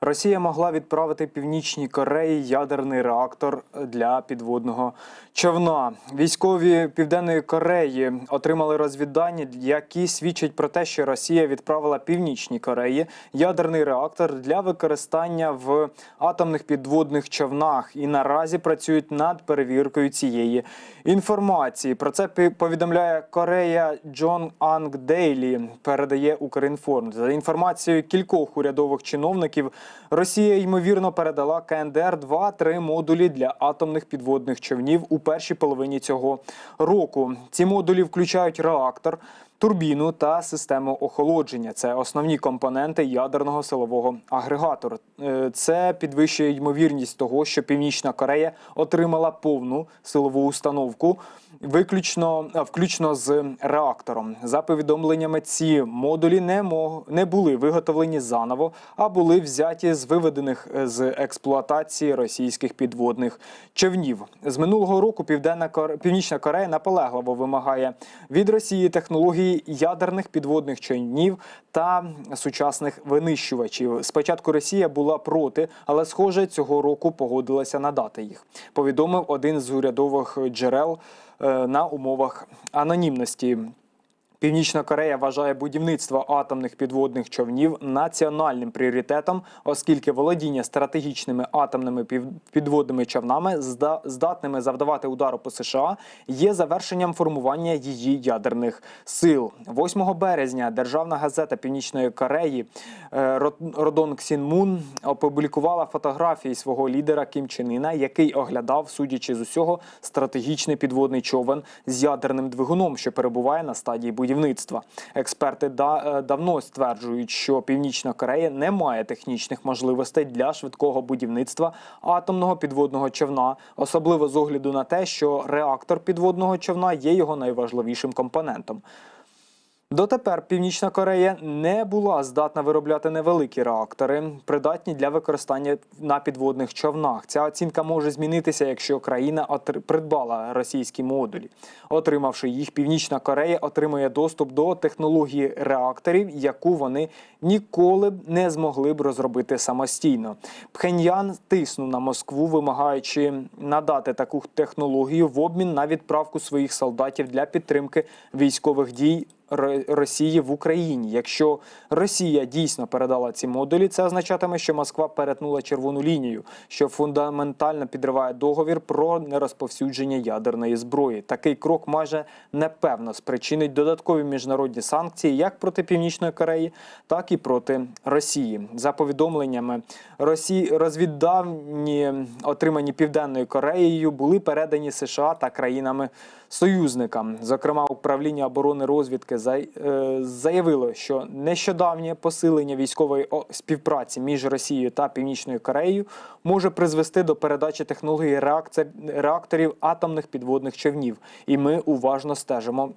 Росія могла відправити Північній Кореї ядерний реактор для підводного човна. Військові Південної Кореї отримали розвіддані, які свідчать про те, що Росія відправила Північній Кореї ядерний реактор для використання в атомних підводних човнах і наразі працюють над перевіркою цієї інформації. Про це повідомляє Корея Джон Анг Дейлі. Передає Укрінформ. За інформацією кількох урядових чиновників, Росія ймовірно передала КНДР 2-3 модулі для атомних підводних човнів у першій половині цього року. Ці модулі включають реактор. Турбіну та систему охолодження це основні компоненти ядерного силового агрегатора. Е, Це підвищує ймовірність того, що Північна Корея отримала повну силову установку, виключно включно з реактором. За повідомленнями, ці модулі не мог не були виготовлені заново, а були взяті з виведених е, з експлуатації російських підводних човнів. З минулого року Південна. Північна Корея наполегливо вимагає від Росії технології ядерних підводних човнів та сучасних винищувачів. Спочатку Росія була проти, але схоже цього року погодилася надати їх. Повідомив один з урядових джерел е, на умовах анонімності. Північна Корея вважає будівництво атомних підводних човнів національним пріоритетом, оскільки володіння стратегічними атомними підводними човнами, зда- здатними завдавати удару по США, є завершенням формування її ядерних сил. 8 березня державна газета Північної Кореї е, Род- Родон Ксінмун опублікувала фотографії свого лідера Кім Чен Іна, який оглядав, судячи з усього, стратегічний підводний човен з ядерним двигуном, що перебуває на стадії будівництва. Експерти да, е, давно стверджують, що Північна Корея не має технічних можливостей для швидкого будівництва атомного підводного човна, особливо з огляду на те, що реактор підводного човна є його найважливішим компонентом. Дотепер Північна Корея не була здатна виробляти невеликі реактори, придатні для використання на підводних човнах. Ця оцінка може змінитися, якщо країна придбала російські модулі. Отримавши їх, Північна Корея отримує доступ до технології реакторів, яку вони ніколи б не змогли б розробити самостійно. Пхеньян тиснув на Москву, вимагаючи надати таку технологію в обмін на відправку своїх солдатів для підтримки військових дій Росії в Україні. Якщо Росія дійсно передала ці модулі, це означатиме, що Москва перетнула червону лінію, що фундаментально підриває договір про нерозповсюдження ядерної зброї. Такий крок майже непевно спричинить додаткові міжнародні санкції як проти Північної Кореї, так і проти Росії. За повідомленнями Росії розвіддані, отримані Південною Кореєю, були передані США та країнами союзникам. Зокрема, управління оборони розвідки е, заявило, що нещодавнє посилення військової співпраці між Росією та Північною Кореєю може призвести до передачі технології реакторів атомних підводних човнів. І ми уважно стежимо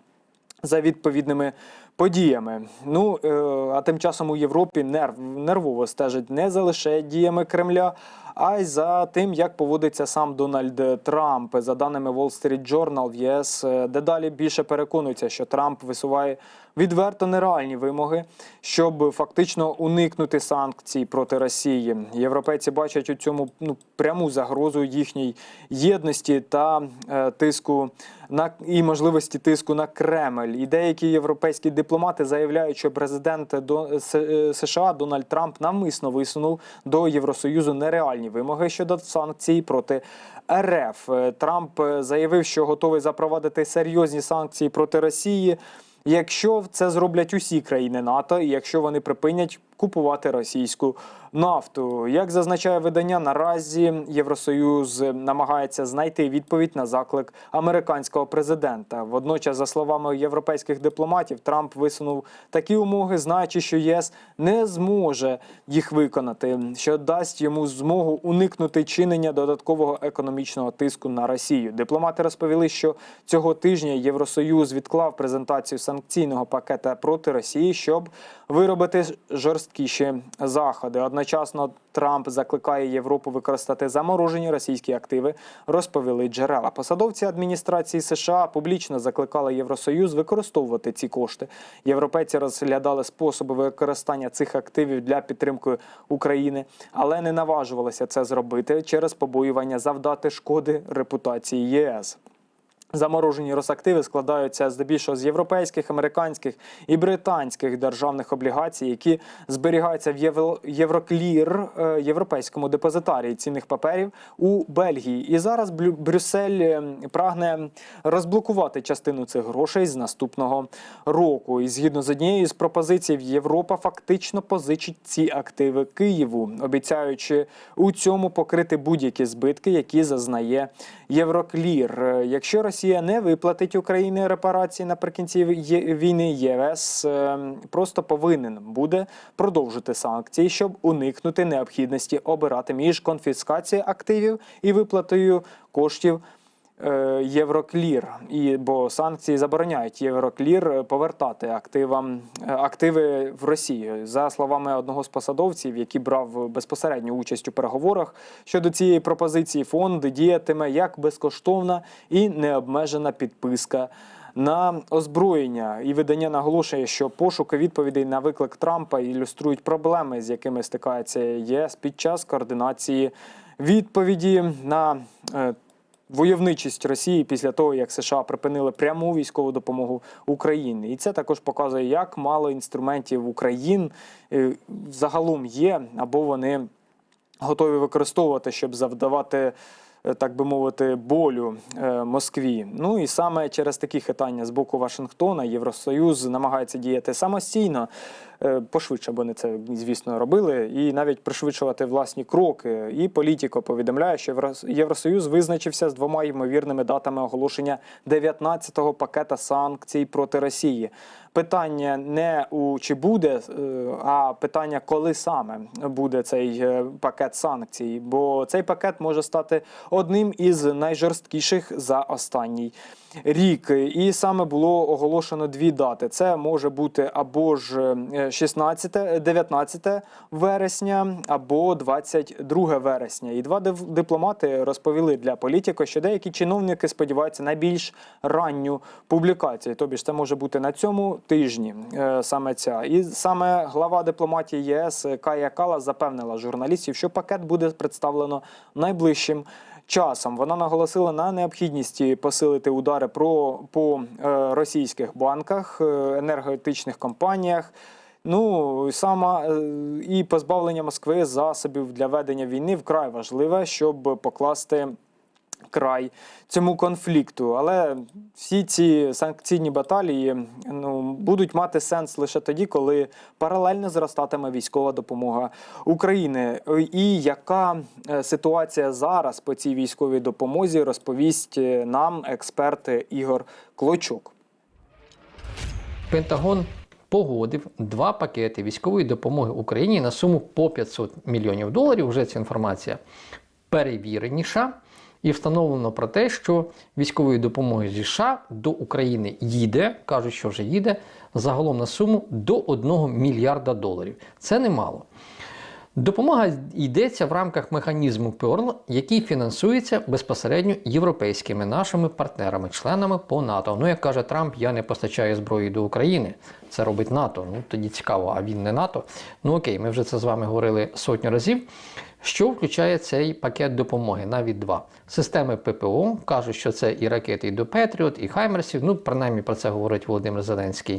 за відповідними подіями. Ну е, а тим часом у Європі нерв нервово стежить не за лише діями Кремля, а й за тим, як поводиться сам Дональд Трамп. За даними Wall Street Journal, в ЄС е, дедалі більше переконується, що Трамп висуває відверто нереальні вимоги, щоб фактично уникнути санкцій проти Росії. Європейці бачать у цьому ну пряму загрозу їхній єдності та е, тиску на і можливості тиску на Кремль. І деякі європейські дипломати заявляють, що президент е, США Дональд Трамп навмисно висунув до Євросоюзу нереальні вимоги щодо санкцій проти РФ. Е, Трамп е, заявив, що готовий запровадити серйозні санкції проти Росії. Якщо це зроблять усі країни НАТО, і якщо вони припинять купувати російську нафту, як зазначає видання, наразі Євросоюз намагається знайти відповідь на заклик американського президента. Водночас, за словами європейських дипломатів, Трамп висунув такі умови, знаючи, що ЄС не зможе їх виконати, що дасть йому змогу уникнути чинення додаткового економічного тиску на Росію. Дипломати розповіли, що цього тижня Євросоюз відклав презентацію санкційного пакета проти Росії, щоб виробити жорст жорсткіші заходи. Одночасно Трамп закликає Європу використати заморожені російські активи, розповіли джерела. Посадовці адміністрації США публічно закликали Євросоюз використовувати ці кошти. Європейці розглядали способи використання цих активів для підтримки України, але не наважувалися це зробити через побоювання завдати шкоди репутації ЄС. Заморожені Росактиви складаються здебільшого з європейських, американських і британських державних облігацій, які зберігаються в Євро- Євроклір е, європейському депозитарії цінних паперів у Бельгії. І зараз Брюссель е, прагне розблокувати частину цих грошей з наступного року. І згідно з однією з пропозицій, Європа фактично позичить ці активи Києву, обіцяючи у цьому покрити будь-які збитки, які зазнає Євроклір. Е, Якщо Росія не виплатить Україні репарації наприкінці війни, ЄС е, просто повинен буде продовжити санкції, щоб уникнути необхідності обирати між конфіскацією активів і виплатою коштів. Е, Євроклір, і бо санкції забороняють Євроклір повертати активам е, активи в Росію. За словами одного з посадовців, який брав безпосередню участь у переговорах щодо цієї пропозиції, фонд діятиме як безкоштовна і необмежена підписка. На озброєння і видання наголошує, що пошуки відповідей на виклик Трампа ілюструють проблеми, з якими стикається ЄС під час координації відповіді на е, войовничість Росії після того, як США припинили пряму військову допомогу Україні, і це також показує, як мало інструментів України е, загалом є, або вони готові використовувати, щоб завдавати. е, Так би мовити, болю е, Москві. Ну і саме через такі хитання з боку Вашингтона Євросоюз намагається діяти самостійно, пошвидше, бо вони це, звісно, робили, і навіть пришвидшувати власні кроки. І політико повідомляє, що Єврос- Євросоюз визначився з двома ймовірними датами оголошення 19-го пакета санкцій проти Росії. Питання не у чи буде, е, а питання, коли саме буде цей е, пакет санкцій. Бо цей пакет може стати одним із найжорсткіших за останній рік. І саме було оголошено дві дати. Це може бути або ж е, 16, 19 вересня, або 22 вересня. І два дипломати розповіли для політико, що деякі чиновники сподіваються на більш ранню публікацію. Тобі ж це може бути на цьому тижні. е, Саме ця. І саме глава дипломатії ЄС Кая Кала запевнила журналістів, що пакет буде представлено найближчим. Часом вона наголосила на необхідності посилити удари про по е, російських банках, е, енергетичних компаніях. Ну сама і позбавлення Москви засобів для ведення війни вкрай важливе, щоб покласти край цьому конфлікту. Але всі ці санкційні баталії ну, будуть мати сенс лише тоді, коли паралельно зростатиме військова допомога України. І яка е, ситуація зараз по цій військовій допомозі, розповість е, нам експерт Ігор Клочук. Пентагон погодив два пакети військової допомоги Україні на суму по 500 мільйонів доларів. Вже ця інформація перевіреніша. І встановлено про те, що військової допомоги зі США до України їде, кажуть, що вже їде, загалом на суму до 1 мільярда доларів. Це немало. Допомога йдеться в рамках механізму ПЕОРЛ, який фінансується безпосередньо європейськими нашими партнерами, членами по НАТО. Ну, як каже Трамп, я не постачаю зброї до України. Це робить НАТО. Ну тоді цікаво, а він не НАТО. Ну окей, ми вже це з вами говорили сотню разів. Що включає цей пакет допомоги? Навіть два системи ППО кажуть, що це і ракети і до Петріот, і Хаймерсів. Ну, принаймні про це говорить Володимир Зеленський.